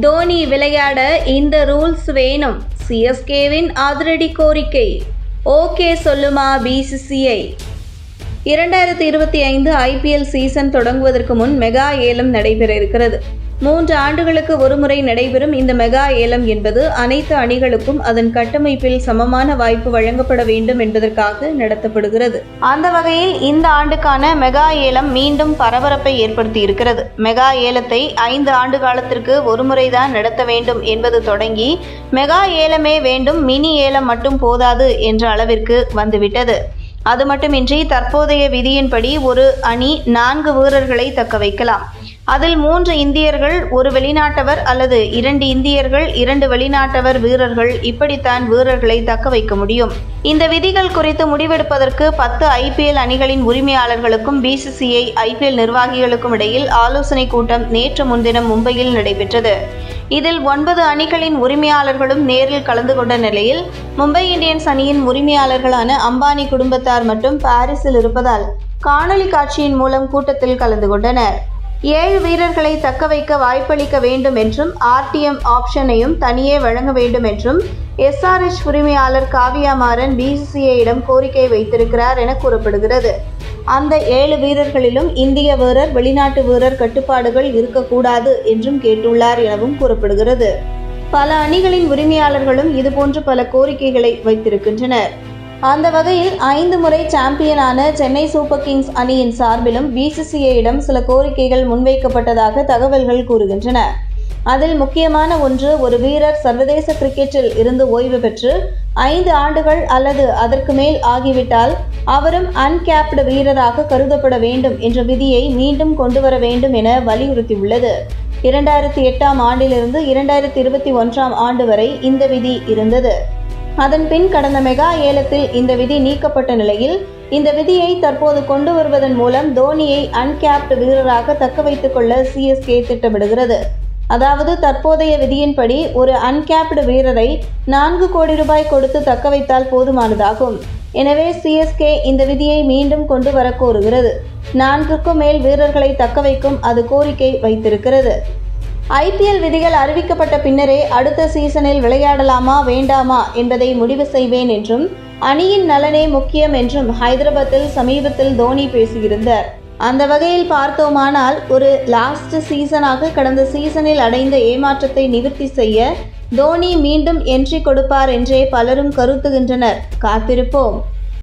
தோனி விளையாட இந்த ரூல்ஸ் வேணும். சிஎஸ்கேவின் அதிரடி கோரிக்கை. ஓகே சொல்லுமா பிசிசிஐ இரண்டாயிரத்தி இருபத்தி ஐந்து ஐபிஎல் சீசன் தொடங்குவதற்கு முன் மெகா ஏலம் நடைபெற இருக்கிறது. மூன்று ஆண்டுகளுக்கு ஒருமுறை நடைபெறும் இந்த மெகா ஏலம் என்பது அனைத்து அணிகளுக்கும் அதன் கட்டமைப்பில் சமமான வாய்ப்பு வழங்கப்பட வேண்டும் என்பதற்காக நடத்தப்படுகிறது. அந்த வகையில் இந்த ஆண்டுக்கான மெகா ஏலம் மீண்டும் பரபரப்பை ஏற்படுத்தி இருக்கிறது மெகா ஏலத்தை ஐந்து ஆண்டு காலத்திற்கு ஒருமுறைதான் நடத்த வேண்டும் என்பது தொடங்கி மெகா ஏலமே வேண்டும் மினி ஏலம் மட்டும் போதாது என்ற அளவிற்கு வந்துவிட்டது. அது மட்டுமின்றி தற்போதைய விதியின்படி ஒரு அணி நான்கு வீரர்களை தக்க வைக்கலாம். அதில் மூன்று இந்தியர்கள் ஒரு வெளிநாட்டவர் அல்லது இரண்டு இந்தியர்கள் இரண்டு வெளிநாட்டவர் வீரர்கள். இப்படித்தான் வீரர்களை தக்க வைக்க முடியும். இந்த விதிகள் குறித்து முடிவெடுப்பதற்கு பத்து ஐபிஎல் அணிகளின் உரிமையாளர்களுக்கும் பிசிசிஐ ஐபிஎல் நிர்வாகிகளுக்கும் இடையில் ஆலோசனை கூட்டம் நேற்று முன்தினம் மும்பையில் நடைபெற்றது. இதில் ஒன்பது அணிகளின் உரிமையாளர்களும் நேரில் கலந்து கொண்ட நிலையில் மும்பை இந்தியன்ஸ் அணியின் உரிமையாளர்களான அம்பானி குடும்பத்தார் மட்டும் பாரிஸில் இருப்பதால் காணொலி காட்சியின் மூலம் கூட்டத்தில் கலந்து கொண்டனர். ஏழு வீரர்களை தக்க வைக்க வாய்ப்பளிக்க வேண்டும் என்றும் ஆர்டிஎம் ஆப்ஷனையும் தனியே வழங்க வேண்டும் என்றும் எஸ்ஆர்எச் உரிமையாளர் காவியா மாறன் பிசிசிஐயிடம் கோரிக்கை வைத்திருக்கிறார் என கூறப்படுகிறது. அந்த ஏழு வீரர்களிலும் இந்திய வீரர் வெளிநாட்டு வீரர் கட்டுப்பாடுகள் இருக்கக்கூடாது என்றும் கேட்டுள்ளார் எனவும் கூறப்படுகிறது. பல அணிகளின் உரிமையாளர்களும் இதுபோன்று பல கோரிக்கைகளை வைத்திருக்கின்றனர். அந்த வகையில் ஐந்து முறை சாம்பியனான சென்னை சூப்பர் கிங்ஸ் அணியின் சார்பிலும் பிசிசிஐயிடம் சில கோரிக்கைகள் முன்வைக்கப்பட்டதாக தகவல்கள் கூறுகின்றன. அதில் முக்கியமான ஒன்று ஒரு வீரர் சர்வதேச கிரிக்கெட்டில் இருந்து ஓய்வு பெற்று ஐந்து ஆண்டுகள் அல்லது அதற்கு மேல் ஆகிவிட்டால் அவரும் அன்கேப்டு வீரராக கருதப்பட வேண்டும் என்ற விதியை மீண்டும் கொண்டு வர வேண்டும் என வலியுறுத்தியுள்ளது. இரண்டாயிரத்தி எட்டாம் ஆண்டிலிருந்து இரண்டாயிரத்தி இருபத்தி ஒன்றாம் ஆண்டு வரை இந்த விதி இருந்தது. அதன் பின் கடந்த மெகா ஏலத்தில் இந்த விதி நீக்கப்பட்ட நிலையில் இந்த விதியை தற்போது கொண்டு வருவதன் மூலம் தோனியை அன்கேப்டு வீரராக தக்க வைத்துக் கொள்ள சிஎஸ்கே திட்டமிடுகிறது. அதாவது தற்போதைய விதியின்படி ஒரு அன்கேப்டு வீரரை நான்கு கோடி ரூபாய் கொடுத்து தக்க வைத்தால் போதுமானதாகும். எனவே சிஎஸ்கே இந்த விதியை மீண்டும் கொண்டு வர கோருகிறது. நான்குக்கும் மேல் வீரர்களை தக்க வைக்கும் அது கோரிக்கை வைத்திருக்கிறது. ஐபிஎல் விதிகள் அறிவிக்கப்பட்ட பின்னரே அடுத்த சீசனில் விளையாடலாமா வேண்டாமா என்பதை முடிவு செய்வேன் என்றும் அணியின் நலனே முக்கியம் என்றும் ஹைதராபாத்தில் சமீபத்தில் தோனி பேசியிருந்தார். அந்த வகையில் பார்த்தோமானால் ஒரு லாஸ்ட் சீசனாக கடந்த சீசனில் அடைந்த ஏமாற்றத்தை நிவர்த்தி செய்ய தோனி மீண்டும் என்ட்ரி கொடுப்பார் என்றே பலரும் கருத்துகின்றனர். காத்திருப்போம்.